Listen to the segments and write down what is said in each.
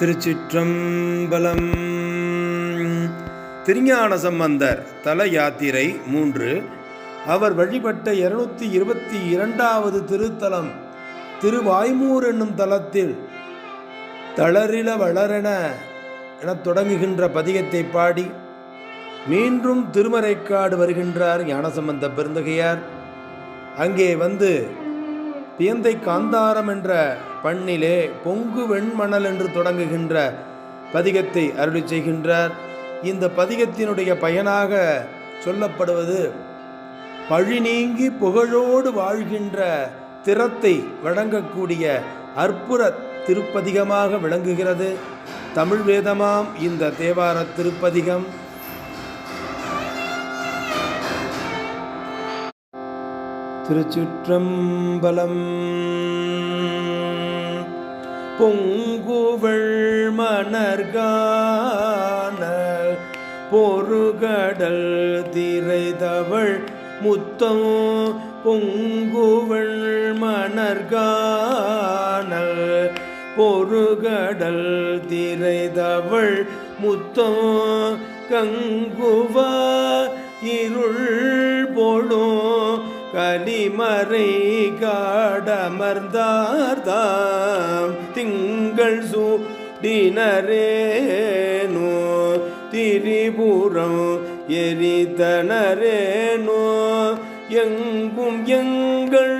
திருச்சிற்றம்பலம். திருஞான சம்பந்தர் தல யாத்திரை மூன்று. அவர் வழிபட்ட இருநூத்தி இருபத்தி இரண்டாவது திருத்தலம் திருவாய்மூர் என்னும் தலத்தில் தளரில வளரென எனத் தொடங்குகின்ற பதிகத்தை பாடி மீண்டும் திருமறைக்காடு வருகின்றார் ஞானசம்பந்த பெருந்தகையார். அங்கே வந்து பியந்தை காந்தாரம் என்ற பண்ணிலே பொங்கு வெண்மணல் என்று தொடங்குகின்ற பதிகத்தை அருளி செய்கின்றார். இந்த பதிகத்தினுடைய பயனாக சொல்லப்படுவது பழி நீங்கி புகழோடு வாழ்கின்ற திறத்தை வழங்கக்கூடிய அற்புத திருப்பதிகமாக விளங்குகிறது. தமிழ் வேதமாம் இந்த தேவார திருப்பதிகம். திருச்சிற்றம்பலம். பொங்குவள் மணர்கான பொறுகடல் திரைதவள் முத்தம். பொங்குவள் மணர்கான பொறுகடல் திரைதவள் முத்தம். கங்குவ இருள் போடும் கலிமறை காடமர்ந்தார்தாம். திங்கள் சூடினரேனோ திரிபுரம் எரித்தனரேனோ எங்கும் எங்கள்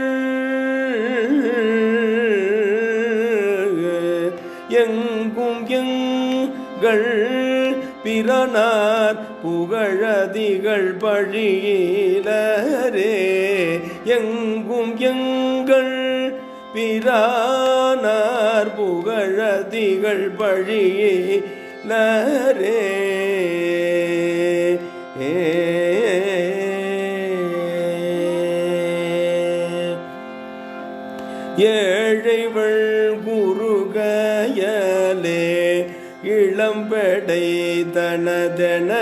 எங்கும் எங்கள் பிறனார் புகழதிகள் பழியிலரே. எங்கும் எங்கள் பிரானார் புகழதிகள் பழியிலரே. ஏ. ஏழைவள் குருகயலே இளம்படை தனதென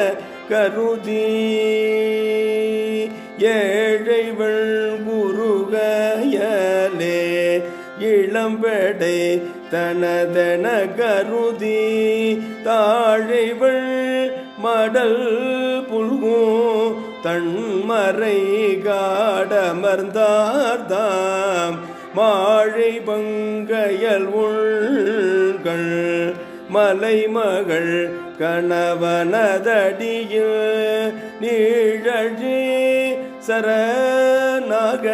கருதி. ஏழைவள் குருகயலே இளம்படை தனதென கருதி. தாழைவள் மடல் புல்கும் தன்மறை காடமர்ந்தார்தாம். மாழை பங்கையல் உள்ள மலைமகள் கணவனதடியில் நீழழி சரணாக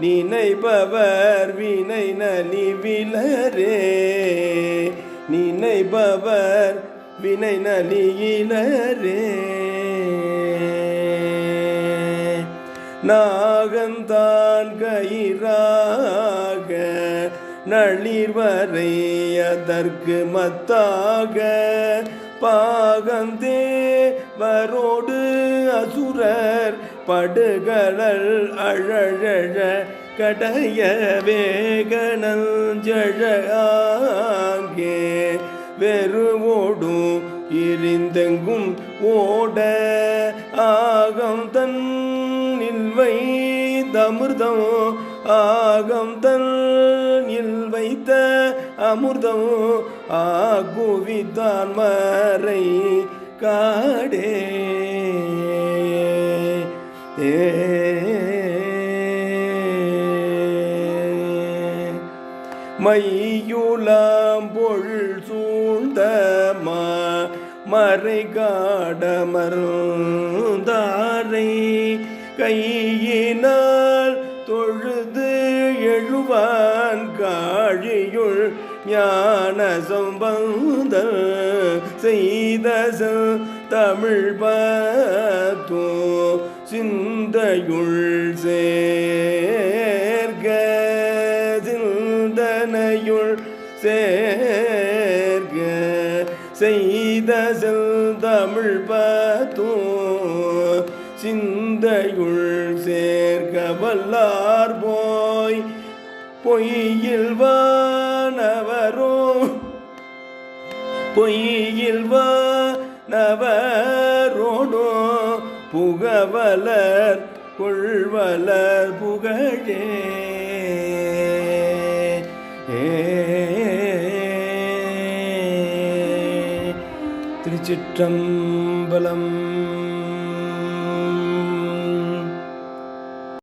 நினைபவர் வினை நலிவிலரே நினைபவர் வினை நலியிலரே நாகந்தான் கயிறாக நளிர்வரை அதற்கு மத்தாக பாகந்தே வரோடு அசுரர் படுகளல் அழழழ கடைய வேகனஞ்சழாங்கே வெறுவோடும் இருந்தெங்கும் ஓட ஆகம் தன் நில்வை தமிர்தம் ஆகம் தன் வைத்த அமிர்தம் ஆகுவிதான் மறை காடே. ஏ. மையுலாம் பொள் சூழ்ந்தமா மறை காடமருந்தாரை கையினால் எழுவான் காழியுள் ஞான சம்பந்த செய்த தமிழ் பத்தோ சிந்தையுள் சேர்க சிந்தனையுள் சேர்க செய்த தமிழ் பத்தோ சிந்தையுள் சேர்க வல்லார் போய் பொய்யில் வானவரோ. பொய்யில் வானவரோடோ. புகவலர் கொள்வலர் புகழே. திருச்சிற்றம்பலம்.